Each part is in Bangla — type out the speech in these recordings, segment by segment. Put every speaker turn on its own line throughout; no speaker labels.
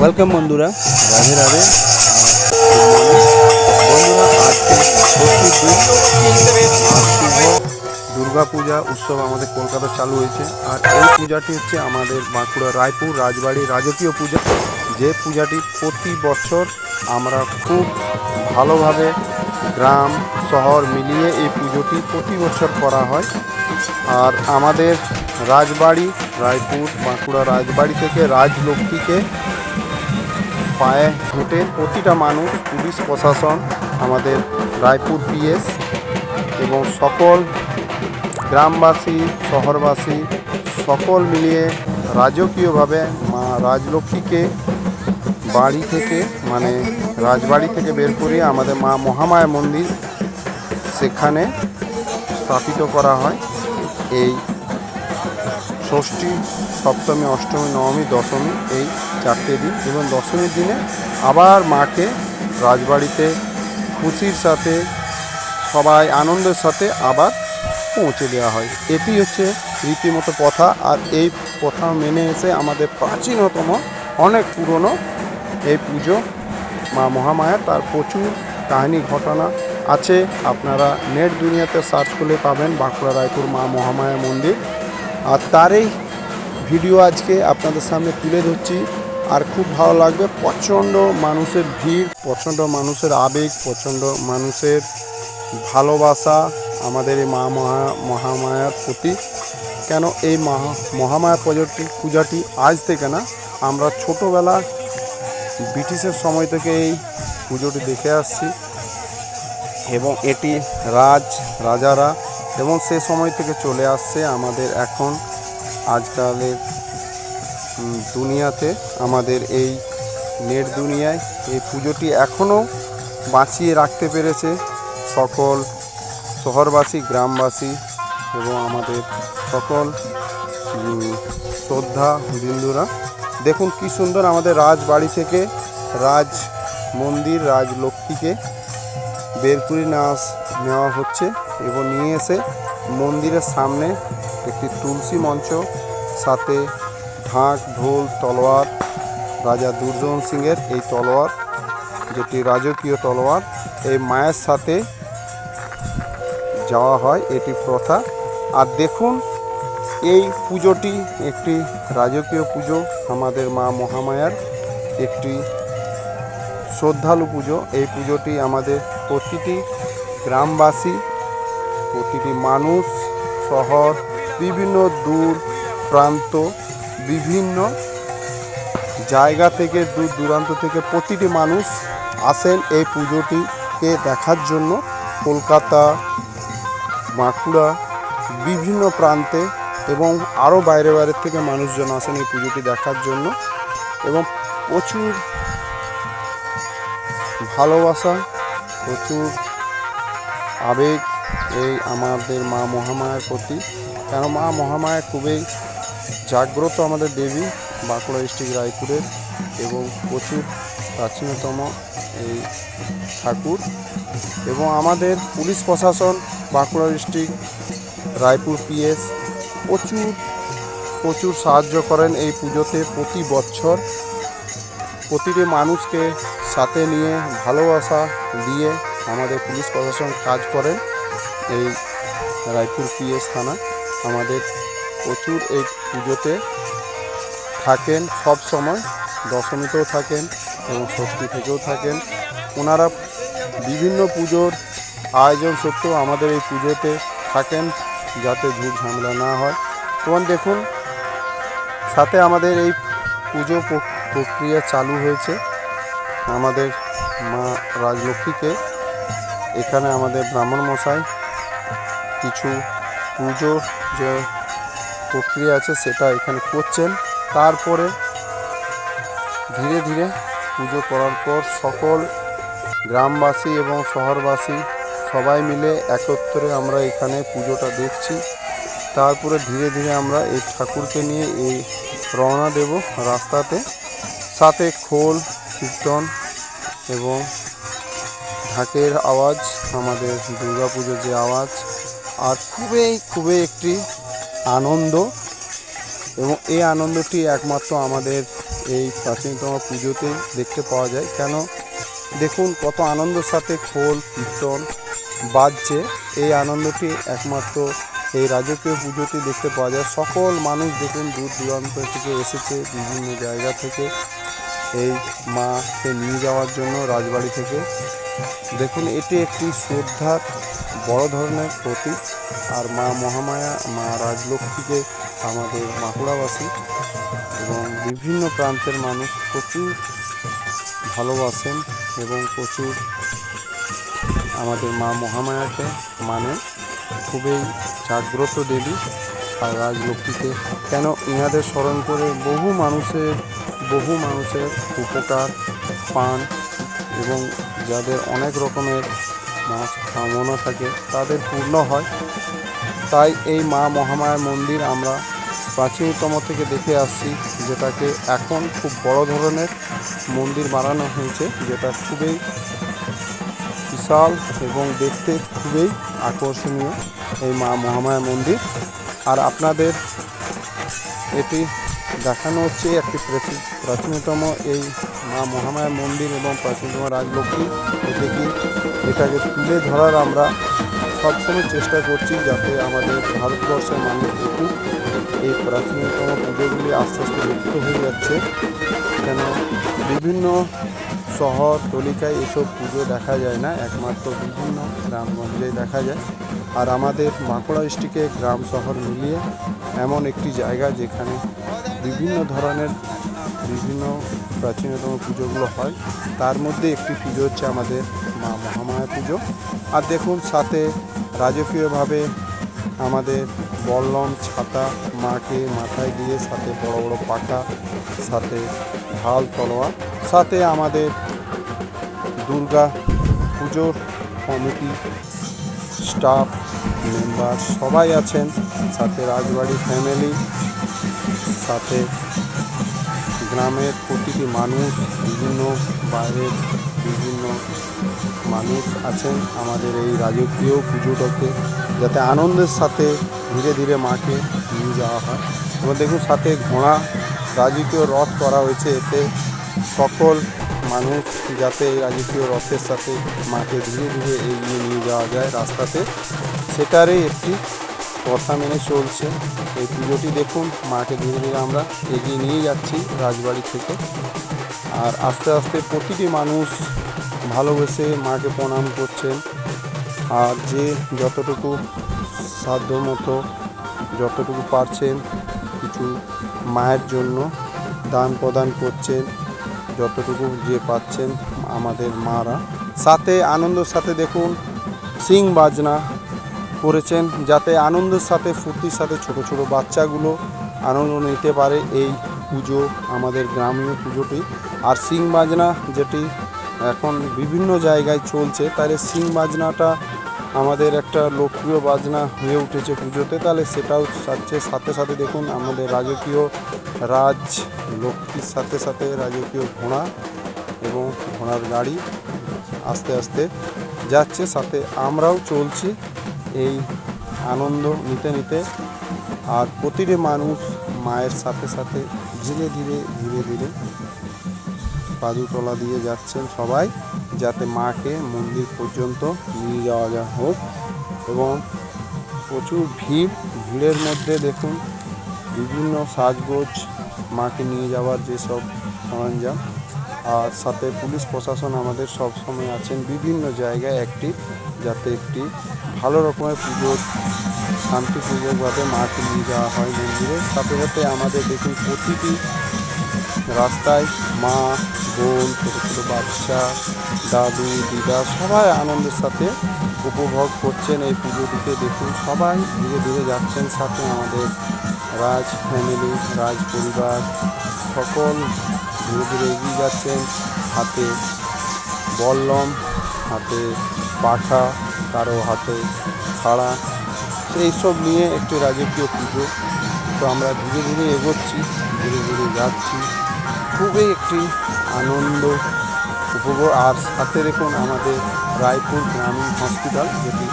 ওয়েলকাম বন্ধুরা। রাধে রাধে। দুর্গা পূজা উৎসব আমাদের কলকাতা চালু হয়েছে। আর এই পূজাটি হচ্ছে আমাদের বাঁকুড়া রায়পুর রাজবাড়ি রাজকীয় পূজা। যে পূজাটি প্রতি বছর আমরা খুব ভালোভাবে গ্রাম, শহর মিলিয়ে এই পুজোটি প্রতি বছর করা হয়। আর আমাদের রাজবাড়ি, রায়পুর, বাঁকুড়া রাজবাড়ি থেকে রাজলক্ষ্মীকে পায়ে হেঁটে প্রতিটা মানুষ, পুলিশ, প্রশাসন, আমাদের রায়পুর পিএস এবং সকল গ্রামবাসী, শহরবাসী সকল মিলিয়ে রাজকীয়ভাবে মা রাজলক্ষ্মীকে বাড়ি থেকে মানে রাজবাড়ি থেকে বের করে আমাদের মা মহামায়া মন্দির সেখানে স্থাপিত করা হয়। এই ষষ্ঠী সপ্তমী, অষ্টমী, নবমী, দশমী এই চারটে দিন এবং দশমীর দিনে আবার মাকে রাজবাড়িতে খুশির সাথে, সবাই আনন্দের সাথে আবার পৌঁছে দেওয়া হয়। এটি হচ্ছে রীতিমতো প্রথা আর এই প্রথা মেনে এসে আমাদের প্রাচীনতম, অনেক পুরনো এই পুজো মা মহামায়া তার প্রচুর কাহিনী ঘটনা আছে। আপনারা নেট দুনিয়াতে সার্চ করলে পাবেন বাঁকুড়া রায়পুর মা মহামায়া মন্দির। আর তারই ভিডিও আজকে আপনাদের সামনে তুলে ধরছি। আর খুব ভালো লাগবে। প্রচণ্ড মানুষের ভিড়, প্রচণ্ড মানুষের আবেগ, প্রচণ্ড মানুষের ভালোবাসা আমাদের এই মা মহা, মহামায়ার প্রতি। কেন এই মহা মহামায়া পুজোটি পূজাটি আজ থেকে না, আমরা ছোটোবেলা ব্রিটিশের সময় থেকে এই পুজোটি দেখে আসছি। এবং এটি রাজ, রাজারা এবং সে সময় থেকে চলে আসছে আমাদের এখন আজকালের দুনিয়াতে আমাদের এই নেট দুনিয়ায় এই পুজোটি এখনও বাঁচিয়ে রাখতে পেরেছে সকল শহরবাসী, গ্রামবাসী এবং আমাদের সকল শ্রদ্ধা বিন্দুরা। দেখুন কি সুন্দর আমাদের রাজবাড়ি থেকে রাজ মন্দির রাজলক্ষ্মীকে বের করে নেওয়া নেওয়া হচ্ছে এবং নিয়ে এসে মন্দিরের সামনে একটি তুলসী মঞ্চ সাথে ঢাক, ঢোল, তলোয়ার, রাজা দুর্যোধন সিংয়ের এই তলোয়ার, যেটি রাজকীয় তলোয়ার, এই মায়ের সাথে যাওয়া হয়, এটি প্রথা। আর দেখুন, এই পুজোটি একটি রাজকীয় পুজো, আমাদের মা মহামায়ার একটি শ্রদ্ধালু পুজো। এই পুজোটি আমাদের প্রতিটি গ্রামবাসী, প্রতিটি মানুষ, শহর, বিভিন্ন দূর প্রান্ত বিভিন্ন জায়গা থেকে দূর দূরান্ত থেকে প্রতিটি মানুষ আসেন এই পুজোটিকে দেখার জন্য। কলকাতা, বাঁকুড়া, বিভিন্ন প্রান্তে এবং আরও বাইরে বাইরে থেকে মানুষজন আসেন এই পুজোটি দেখার জন্য এবং প্রচুর ভালোবাসা, প্রচুর আবেগ এই আমাদের মা মহামায়ার প্রতি। কেন মা মহামায়া খুবই জাগ্রত আমাদের দেবী বাঁকুড়া ডিস্ট্রিক্ট রায়পুরের এবং প্রচুর প্রাচীনতম এই ঠাকুর এবং আমাদের পুলিশ প্রশাসন বাঁকুড়া ডিস্ট্রিক্ট রায়পুর পিএস প্রচুর প্রচুর সাহায্য করেন এই পুজোতে প্রতি বছর। প্রতিটি মানুষকে সাথে নিয়ে ভালোবাসা দিয়ে আমাদের পুলিশ প্রশাসন কাজ করেন এই রায়পুর পিএস থানা আমাদের প্রচুর এই পুজোতে থাকেন, সব সময় দশমীতেও থাকেন এবং ষষ্ঠী থেকেও থাকেন। ওনারা বিভিন্ন পুজোর আয়োজন সত্ত্বেও আমাদের এই পুজোতে থাকেন যাতে ঝুট ঝামেলা না হয়। তোমার দেখুন, সাথে আমাদের এই পুজো প্রক্রিয়া চালু হয়েছে। আমাদের মা রাজলক্ষ্মীকে, এখানে আমাদের ব্রাহ্মণ মশাই কিছু পুজোর যে প্রক্রিয়া আছে সেটা এখানে করছেন। তারপরে ধীরে ধীরে পুজো করার পর সকল গ্রামবাসী এবং শহরবাসী সবাই মিলে একত্রে আমরা এখানে পুজোটা দেখছি। তারপরে ধীরে ধীরে আমরা এই ঠাকুরকে নিয়ে এই রওনা দেব রাস্তাতে। সাথে খোল, কীর্তন এবং ঢাকের আওয়াজ, আমাদের দুর্গা পুজোর যে আওয়াজ। আর খুবই খুবই একটি আনন্দ এবং এই আনন্দটি একমাত্র আমাদের এই প্রাচীনতম পুজোতে দেখতে পাওয়া যায়। কেন? দেখুন কত আনন্দের সাথে খোল, কীর্তন বাজছে। এই আনন্দটি একমাত্র এই রাজকীয় পুজোতে দেখতে পাওয়া যায়। সকল মানুষ দেখুন দূর দূরান্ত থেকে এসেছে, বিভিন্ন জায়গা থেকে। এই মাকে নিয়ে যাওয়ার জন্য রাজবাড়ি থেকে। দেখুন এটি একটি শ্রদ্ধার বড় ধরনের প্রতীক। আর মা মহামায়া, মা রাজলক্ষ্মীকে আমাদের মাকুড়াবাসী এবং বিভিন্ন প্রান্তের মানুষ প্রচুর ভালোবাসেন এবং প্রচুর আমাদের মা মহামায়াকে মানে খুবই জাগ্রত দেবী আর রাজলক্ষ্মীকে। কেন ইনাদের স্মরণ করে বহু মানুষের বহু মানুষের উপকার পান এবং যাদের অনেক রকমের মাস কামনা থাকে, তাদের পূর্ণ হয়। তাই এই মা মহামায়ার মন্দির আমরা প্রাচীনতম থেকে দেখে আসছি, যেটাকে এখন খুব বড় ধরনের মন্দির বানানো হয়েছে, যেটা খুবই বিশাল এবং দেখতে খুবই আকর্ষণীয় এই মা মহামায়া মন্দির। আর আপনাদের এটি দেখানো হচ্ছে একটি প্রাচী- প্রাচীনতম এই মা মহামায়া মন্দির এবং প্রাচীনতম রাজলক্ষ্মী এটি কি এটাকে তুলে ধরার আমরা সবসময় চেষ্টা করছি যাতে আমাদের ভারতবর্ষের মানুষ দেখুক এই প্রাচীনতম পুজোগুলি আস্তে আস্তে লুপ্ত হয়ে যাচ্ছে। কেন? বিভিন্ন শহর, তলিকায় এসব পুজো দেখা যায় না, একমাত্র বিভিন্ন গ্রামগঞ্জে দেখা যায়। আর আমাদের বাঁকুড়া ডিস্ট্রিক্টে গ্রাম শহর মিলিয়ে এমন একটি জায়গা যেখানে বিভিন্ন ধরনের বিভিন্ন প্রাচীনতম পুজোগুলো হয়। তার মধ্যে একটি পুজো হচ্ছে আমাদের মা মহামায়া পুজো। আর দেখুন, সাথে রাজকীয়ভাবে আমাদের বল্লম ছাতা মাকে মাথায় দিয়ে, সাথে বড় বড় পাখা সাথে ঢাল তলোয়ার, সাথে আমাদের দুর্গা পুজোর কমিটি, স্টাফ, মেম্বার সবাই আছেন। সাথে রাজবাড়ি ফ্যামিলি, সাথে গ্রামের প্রতিটি মানুষ বিভিন্ন বাইরের বিভিন্ন মানুষ আছেন। আমাদের এই রাজকীয় পুজোটাকে যাতে আনন্দের সাথে ধীরে ধীরে মাকে নিয়ে যাওয়া হয়। এবং দেখুন, সাথে ঘোড়া রাজকীয় রথ করা হয়েছে। এতে সকল মানুষ যাতে এই রাজকীয় রথের সাথে মাকে ধীরে ধীরে এগিয়ে নিয়ে যাওয়া যায় রাস্তাতে, সেটারই একটি কথা মেনে চলছে। এই পুজোটি দেখুন, মাকে ধীরে ধীরে আমরা এগিয়ে নিয়ে যাচ্ছি রাজবাড়ি থেকে। আর আস্তে আস্তে প্রতিটি মানুষ ভালোবেসে মাকে প্রণাম করছেন। আর যে যতটুকু সাধ্য মতো, যতটুকু পারছেন, কিছু মায়ের জন্য দান প্রদান করছেন। যতটুকু যে পাচ্ছেন আমাদের মারা। সাথে, আনন্দের সাথে দেখুন, সিং বাজনা করেছেন যাতে আনন্দের সাথে, ফুর্তির সাথে ছোট ছোট বাচ্চাগুলো আনন্দ নিতে পারে এই পুজো, আমাদের গ্রামীয় পুজোটি। আর সিং বাজনা যেটি এখন বিভিন্ন জায়গায় চলছে, তাহলে সিং বাজনাটা আমাদের একটা লোকপ্রিয় বাজনা হয়ে উঠেছে পুজোতে, তাহলে সেটাও সাথে সাথে সাথে দেখুন আমাদের রাজকীয় রাজ লক্ষ্মীর সাথে সাথে রাজকীয় ঘোড়া এবং ঘোড়ার গাড়ি আস্তে আস্তে যাচ্ছে, সাথে আমরাও চলছি। এই আনন্দ নিতে নিতে আর প্রতিটি মানুষ মায়ের সাথে সাথে ধীরে ধীরে ধীরে ধীরে পাদুতলা দিয়ে যাচ্ছেন সবাই যাতে মাকে মন্দির পর্যন্ত নিয়ে যাওয়া যা হোক এবং প্রচুর ভিড়, ভিড়ের মধ্যে দেখুন বিভিন্ন সাজগোজ মাকে নিয়ে যাওয়ার যেসব সরঞ্জাম আর সাথে পুলিশ প্রশাসন আমাদের সব সময় আছেন। বিভিন্ন জায়গায় একটি, যাতে একটি ভালো রকমের পুজোর শান্তিপূর্বকভাবে মাকে নিয়ে যাওয়া হয় মন্দিরে। সাথে সাথে আমাদের দেখুন প্রতিটি রাস্তায় মা, বোন, ছোটো ছোটো বাচ্চা, দাদু, দিদা সবাই আনন্দের সাথে উপভোগ করছেন এই পুজোটিকে দেখুন। সবাই ধীরে ধীরে যাচ্ছেন সাথে আমাদের রাজ ফ্যামিলি রাজ পরিবার। সকল ধীরে ধীরে এগিয়ে যাচ্ছেন। হাতে বল্লম, হাতে পাখা কারও হাতে ছাড়া। সেই সব নিয়ে একটি রাজকীয় পুজো। তো আমরা ধীরে ধীরে এগোচ্ছি, ধীরে ধীরে যাচ্ছি। খুবই একটি আনন্দ উপভোগ। আর সাথে দেখুন আমাদের রায়পুর গ্রামীণ হসপিটাল, যেটি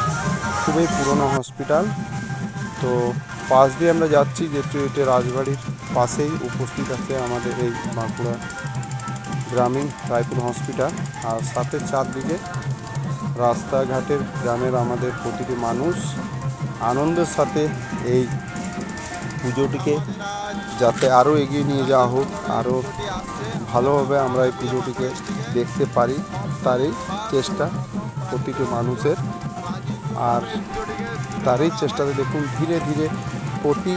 খুবই পুরনো হসপিটাল। তো পাশ দিয়ে আমরা যাচ্ছি, যেহেতু এটা রাজবাড়ির পাশেই উপস্থিত আছে আমাদের এই বাঁকুড়া গ্রামীণ রায়পুর হসপিটাল। আর সাথে চারদিকে রাস্তাঘাটের গ্রামের আমাদের প্রতিটি মানুষ আনন্দের সাথে এই পুজোটিকে যাতে আরও এগিয়ে নিয়ে যাওয়া হোক, আরও ভালোভাবে আমরা এই পুজোটিকে দেখতে পারি, তারই চেষ্টা প্রতিটি মানুষের। আর তারই চেষ্টাতে দেখুন, ধীরে ধীরে প্রতি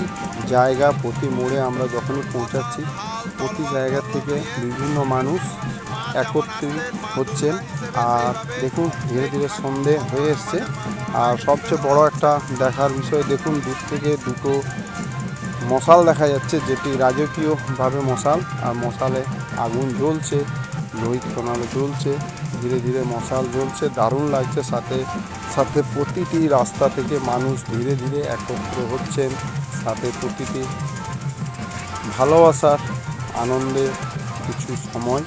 জায়গা, প্রতি মোড়ে আমরা যখনই পৌঁছাচ্ছি, প্রতি জায়গা থেকে বিভিন্ন মানুষ একত্রিত হচ্ছেন। আর দেখুন, ধীরে ধীরে সন্ধে হয়ে এসছে। আর সবচেয়ে বড় একটা দেখার বিষয়, দেখুন, দূর থেকে দুটো মশাল দেখা যাচ্ছে, যেটি রাজকীয়ভাবে মশাল। আর মশালে আগুন জ্বলছে, লোহিত প্রণালী জ্বলছে, ধীরে ধীরে মশাল জ্বলছে, দারুণ লাগছে। সাথে সাথে প্রতিটি রাস্তা থেকে মানুষ ধীরে ধীরে একত্র হচ্ছেন। সাথে প্রতিটি ভালোবাসার আনন্দের কিছু সময়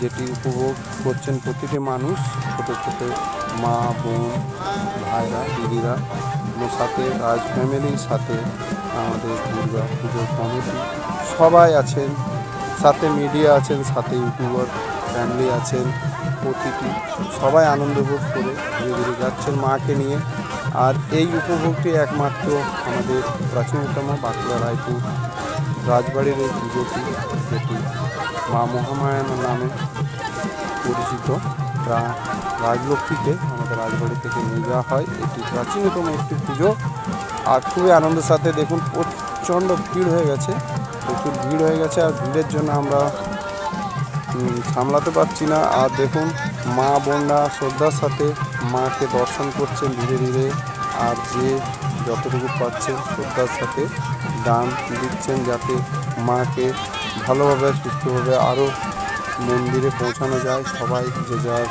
যেটি উপভোগ করছেন প্রতিটি মানুষ, ছোটো ছোটো মা, বোন, ভাইরা, দিদিরা সাথে রাজ ফ্যামিলির সাথে আমাদের দুর্গা পুজোর কমিটি। সবাই আছেন, সাথে মিডিয়া আছেন, সাথে ইউটিউবার ফ্যামিলি আছেন, প্রতিটি সবাই আনন্দ ভোগ করে ধীরে ধীরে যাচ্ছেন মাকে নিয়ে। আর এই উপভোগটি একমাত্র আমাদের প্রাচীনতম বাঁকুড়া রায়পুর রাজবাড়ির এই পুজোটি যেটি মা মহামায়ার নামে পরিচিত। রা- রাজলক্ষ্মীকে আমাদের রাজবাড়ি থেকে নিয়ে যাওয়া হয়। এটি প্রাচীনতম একটি পুজো। আর খুবই আনন্দের সাথে দেখুন, প্রচণ্ড ভিড় হয়ে গেছে। প্রচুর ভিড় হয়ে গেছে, আর ভিড়ের জন্য আমরা সামলাতে পারছি না। আর দেখুন, মা বোনরা শ্রদ্ধার সাথে মাকে দর্শন করছেন ধীরে ধীরে। আর যে যতটুকু পাচ্ছেন শ্রদ্ধার সাথে দান দিচ্ছেন যাতে মাকে ভালোভাবে, সুস্থভাবে আরও মন্দিরে পৌঁছানো যায়। সবাই যে যার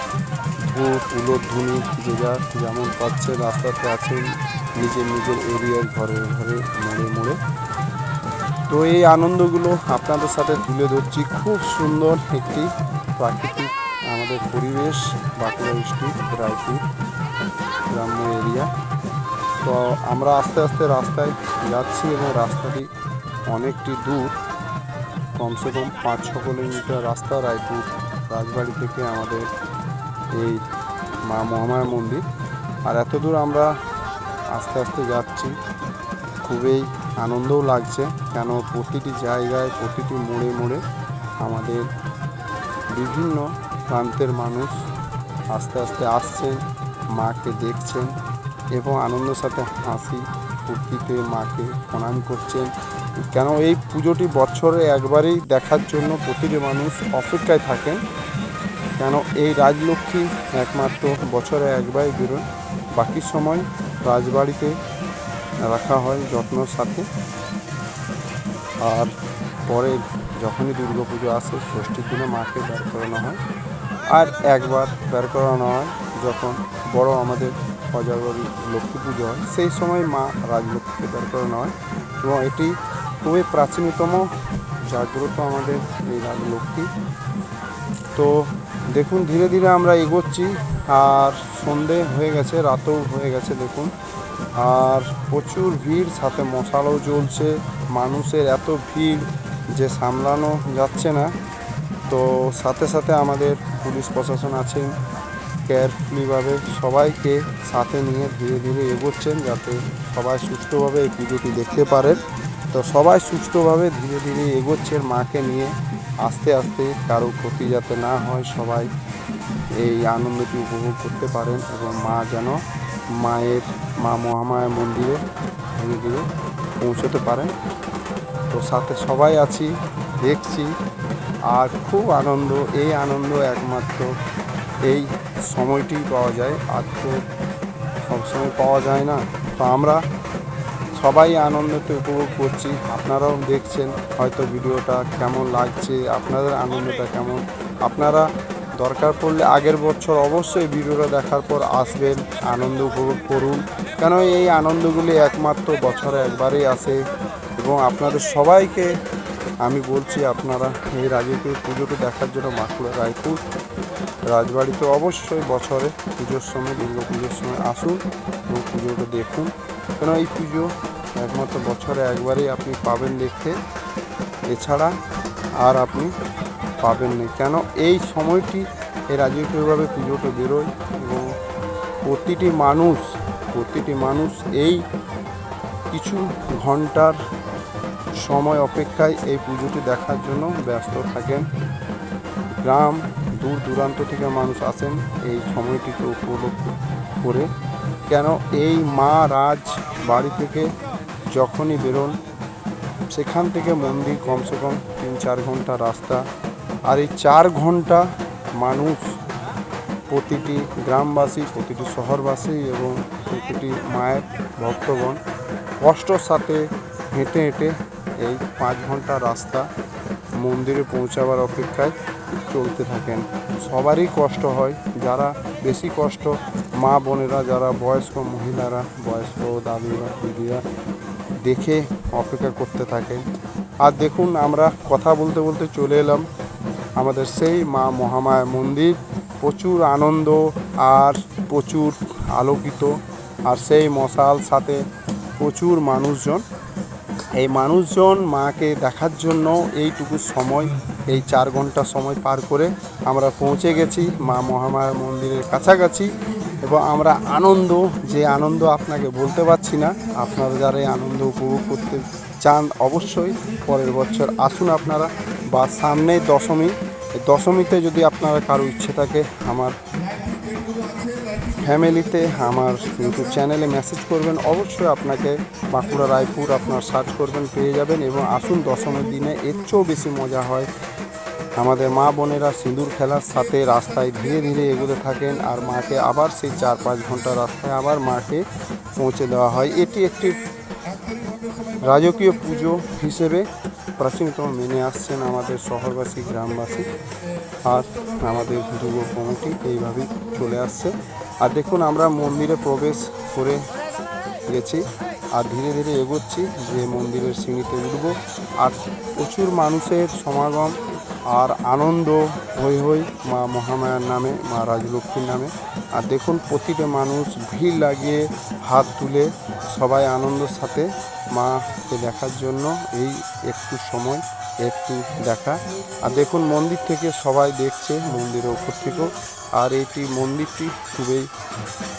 ধূপ উলোধ্বনি যে যার যেমন পাচ্ছে, রাস্তাতে আছেন নিজের নিজের এরিয়ার ঘরে ঘরে, মোড়ে মোড়ে। তো এই আনন্দগুলো আপনাদের সাথে তুলে ধরছি। খুব সুন্দর একটি প্রাকৃতিক আমাদের পরিবেশ, বাঁকুড়া ডিস্ট্রিক্ট রায়পুর গ্রাম্য এরিয়া। তো আমরা আস্তে আস্তে রাস্তায় যাচ্ছি এবং রাস্তাটি অনেকটি দূর। কমসে কম পাঁচ ছ কিলোমিটার রাস্তা রায়পুর রাজবাড়ি থেকে আমাদের এই মা মহামায়া মন্দির। আর এত দূর আমরা আস্তে আস্তে যাচ্ছি, খুবই আনন্দও লাগছে, কেন প্রতিটি জায়গায়, প্রতিটি মোড়ে মোড়ে আমাদের বিভিন্ন প্রান্তের মানুষ আস্তে আস্তে আসছেন, মাকে দেখছেন এবং আনন্দের সাথে হাসি ফুর্তিতে মাকে প্রণাম করছেন। কেন এই পুজোটি বছরে একবারেই দেখার জন্য প্রতিটি মানুষ অপেক্ষায় থাকেন? কেন এই রাজলক্ষ্মী একমাত্র বছরে একবারই বেরোন? বাকি সময় রাজবাড়িতে রাখা হয় যত্নর সাথে। আর পরে যখনই দুর্গা পুজো আসে, ষষ্ঠীর দিনে মাকে বের করানো হয়। আর একবার বের করানো হয় যখন বড় আমাদের অজাগরী লক্ষ্মী পুজো হয়, সেই সময় মা রাজলক্ষ্মীকে বের করানো হয়। এবং এটি খুবই প্রাচীনতম জাগ্রত আমাদের এই রাজলক্ষ্মী তো দেখুন, ধীরে ধীরে আমরা এগোচ্ছি, আর সন্ধে হয়ে গেছে, রাতও হয়ে গেছে, দেখুন। আর প্রচুর ভিড়, সাথে মশালও জ্বলছে, মানুষের এত ভিড় যে সামলানো যাচ্ছে না। তো সাথে সাথে আমাদের পুলিশ প্রশাসন আছেন কেয়ারফুলিভাবে সবাইকে সাথে নিয়ে ধীরে ধীরে এগোচ্ছেন যাতে সবাই সুষ্ঠুভাবে এই পুজোটি দেখতে পারেন। তো সবাই সুষ্ঠুভাবে ধীরে ধীরে এগোচ্ছেন মাকে নিয়ে। আস্তে আস্তে কারও ক্ষতি যাতে না হয়, সবাই এই আনন্দটি উপভোগ করতে পারেন এবং মা যেন মায়ের, মা মহামায়া মন্দিরে ধীরে ধীরে পৌঁছতে পারেন। তো সাথে সবাই আছি, দেখছি। আর খুব আনন্দ, এই আনন্দ একমাত্র এই সময়টি পাওয়া যায়, আর তো সবসময় পাওয়া যায় না। তো আমরা সবাই আনন্দতে উপভোগ করছি। আপনারাও দেখছেন হয়তো ভিডিওটা কেমন লাগছে, আপনাদের আনন্দটা কেমন। আপনারা দরকার পড়লে আগের বছর অবশ্যই ভিডিওটা দেখার পর আসবেন, আনন্দ উপভোগ করুন। কেন এই আনন্দগুলি একমাত্র বছরে একবারেই আসে? এবং আপনাদের সবাইকে আমি বলছি, আপনারা এই রাজকীয় পুজোটা দেখার জন্য বাঁকুড়া রায়পুর রাজবাড়িতে অবশ্যই বছরে পুজোর সময়, দুর্গা পুজোর সময় আসুন এবং পুজোটা দেখুন। কেন এই পুজো একমাত্র বছরে একবারেই আপনি পাবেন দেখতে। এছাড়া আর আপনি পাবেন না। কেন এই সময়টি এই রাজকীয়ভাবে পুজোটা বেরোয় এবং প্রতিটি মানুষ প্রতিটি মানুষ এই কিছু ঘণ্টার সময় অপেক্ষায় এই পুজোটি দেখার জন্য ব্যস্ত থাকেন। গ্রাম দূর দূরান্ত থেকে মানুষ আসেন এই সময়টিকে উপভোগ করে। কেন এই মা রাজ বাড়ি থেকে যখনই বেরোন, সেখান থেকে মন্দির কমসে কম তিন চার ঘণ্টা রাস্তা। আর এই চার ঘণ্টা মানুষ প্রতিটি গ্রামবাসী, প্রতিটি শহরবাসী এবং প্রতিটি মায়ের ভক্তগণ কষ্টর সাথে হেঁটে হেঁটে এই পাঁচ ঘণ্টা রাস্তা মন্দিরে পৌঁছাবার অপেক্ষায় চলতে থাকেন। সবারই কষ্ট হয়। যারা বেশি কষ্ট, মা বোনেরা, যারা বয়স্ক মহিলারা, বয়স্ক দাদুরা দিদিরা দেখে অপেক্ষা করতে থাকেন। আর দেখুন, আমরা কথা বলতে বলতে চলে এলাম আমাদের সেই মা মহামায়া মন্দির। প্রচুর আনন্দ আর প্রচুর আলোকিত। আর সেই মশাল সাথে প্রচুর মানুষজন। এই মানুষজন মাকে দেখার জন্য এইটুকু সময় এই চার ঘণ্টা সময় পার করে আমরা পৌঁছে গেছি মা মহামায়া মন্দিরের কাছাকাছি এবং আমরা আনন্দ, যে আনন্দ আপনাকে বলতে পারছি না, আপনারা যারা আনন্দ উপভোগ করতে চান অবশ্যই পরের বছর আসুন আপনারা বা সামনে দশমী দশমীতে যদি আপনারা কারও ইচ্ছে থাকে আমার ফ্যামিলিতে, আমার ইউটিউব চ্যানেলে মেসেজ করবেন, অবশ্যই আপনাকে বাঁকুড়া, রায়পুর আপনার সার্চ করবেন, পেয়ে যাবেন এবং আসুন দশমীর দিনে, এর চেয়েও বেশি মজা হয় আমাদের মা বোনেরা সিঁদুর খেলার সাথে রাস্তায় ধীরে ধীরে এগোতে থাকেন আর মাকে আবার সেই চার পাঁচ ঘণ্টা রাস্তায় আবার মাকে পৌঁছে দেওয়া হয়। এটি একটি রাজকীয় পুজো হিসেবে প্রাচীনতম মেনে আসছেন আমাদের শহরবাসী, গ্রামবাসী আর আমাদের যুব কমিটি এইভাবেই চলে আসছে। আর দেখুন, আমরা মন্দিরে প্রবেশ করে গেছি আর ধীরে ধীরে এগোচ্ছি যে মন্দিরের সিঁড়িতে উঠব। আর প্রচুর মানুষের সমাগম আর আনন্দ হই হই মা মহামায়ার নামে, মা রাজলক্ষ্মীর নামে। আর দেখুন, প্রতিটা মানুষ ভিড় লাগিয়ে হাত তুলে সবাই আনন্দের সাথে মাকে দেখার জন্য এই একটু সময়, একটু দেখা। আর দেখুন, মন্দির থেকে সবাই দেখছে মন্দিরের ওপর থেকেও আর এটি মন্দিরটি খুবই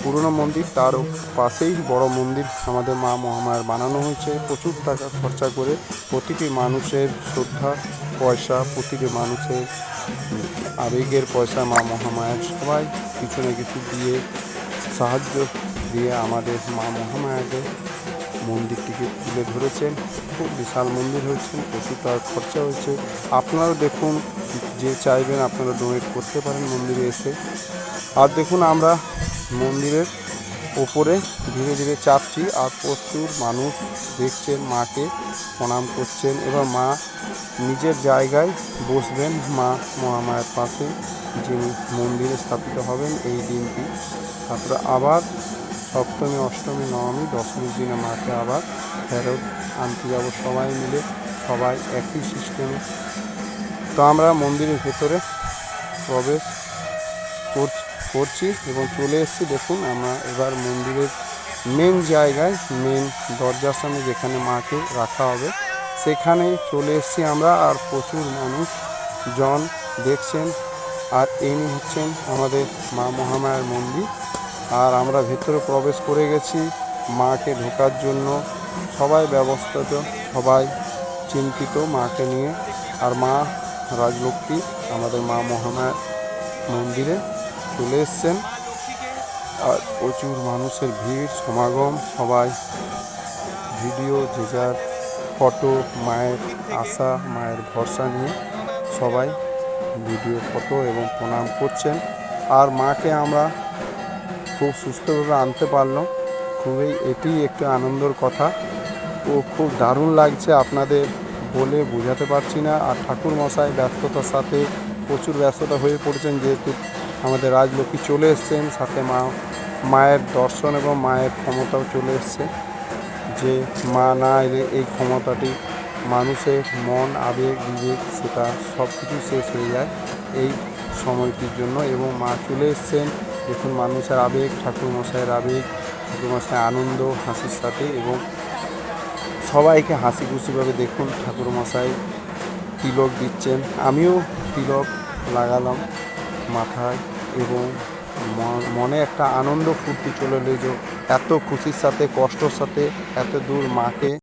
পুরনো মন্দির, তার পাশেই বড় মন্দির আমাদের মা মহামায়ার বানানো হয়েছে। প্রচুর টাকা খরচা করে প্রতিটি মানুষের শ্রদ্ধা পয়সা, প্রতিটি মানুষের আবেগের পয়সা, মা মহামায়ার সবাই কিছু না কিছু দিয়ে সাহায্য দিয়ে আমাদের মা মহামায়াকে মন্দিরটিকে তুলে ধরেছেন। খুব বিশাল মন্দির হয়েছে, প্রচুর টাকা খরচা হয়েছে। আপনারা দেখুন, যে চাইবেন আপনারা ডোনেট করতে পারেন মন্দিরে এসে। আর দেখুন আমরা মন্দিরের ওপরে ধীরে ধীরে চাপছি আর প্রচুর মানুষ দেখছেন, মাকে প্রণাম করছেন এবার মা নিজের জায়গায় বসবেন। মা মহামায়ের পাশে যিনি মন্দিরে স্থাপিত হবেন এই দিনটি। তারপরে আবার সপ্তমী, অষ্টমী, নবমী, দশমীর দিনে মাকে আবার ফেরত আনতে যাব। সবাই মিলে, সবাই একই সিস্টেমে তো আমরা মন্দিরের ভেতরে প্রবেশ করছি এবং চলে এসেছি, দেখুন, আমরা এবার মন্দিরের মেন জায়গায় মেন দরজার সামনে যেখানে মাকে রাখা হবে, সেখানে চলে এসেছি আমরা। আর প্রচুর মানুষ জন দেখছেন, আর ইনি হচ্ছেন আমাদের মা মহামায়ার মন্দির। আর আমরা ভেতরে প্রবেশ করে গেছি মাকে ঢোকার জন্য। সবাই ব্যবস্থিত, সবাই চিন্তিত মাকে নিয়ে। আর মা রাজলক্ষ্মী, আমাদের মা মহামায়ার মন্দিরে চলে এসছেন। আর প্রচুর মানুষের ভিড়, সমাগম, সবাই ভিডিও, যে যার ফটো, মায়ের আশা, মায়ের ভরসা নিয়ে সবাই ভিডিও, ফটো এবং প্রণাম করছেন। আর মাকে আমরা খুব সুস্থভাবে আনতে পারলাম। খুবই এটি একটি আনন্দের কথা। ও খুব দারুণ লাগছে আপনাদের বলে বোঝাতে পারছি না। আর ঠাকুর মশাই ব্যস্ততার সাথে প্রচুর ব্যস্ততা হয়ে পড়েছেন, যেহেতু আমাদের রাজলক্ষ্মী চলে এসছেন, সাথে মা, মায়ের দর্শন এবং মায়ের ক্ষমতাও চলে এসছে। যে মা না এলে এই ক্ষমতাটি মানুষের মন, আবেগ, বিবেক, সেটা সব কিছু শেষ হয়ে যায় এই সময়টির জন্য এবং মা চলে এসছেন। দেখুন মানুষের আবেগ ঠাকুর মশাইয়ের আবেগ ঠাকুর মশাই আনন্দ, হাসির সাথে এবং সবাইকে হাসি খুশিভাবে দেখুন ঠাকুর মশাই তিলক দিচ্ছেন। আমিও তিলক লাগালাম। মাথায় এবং মনে একটা আনন্দ ফুর্তি চলে এলো এত খুশির সাথে, কষ্টর সাথে এত দূর মাকে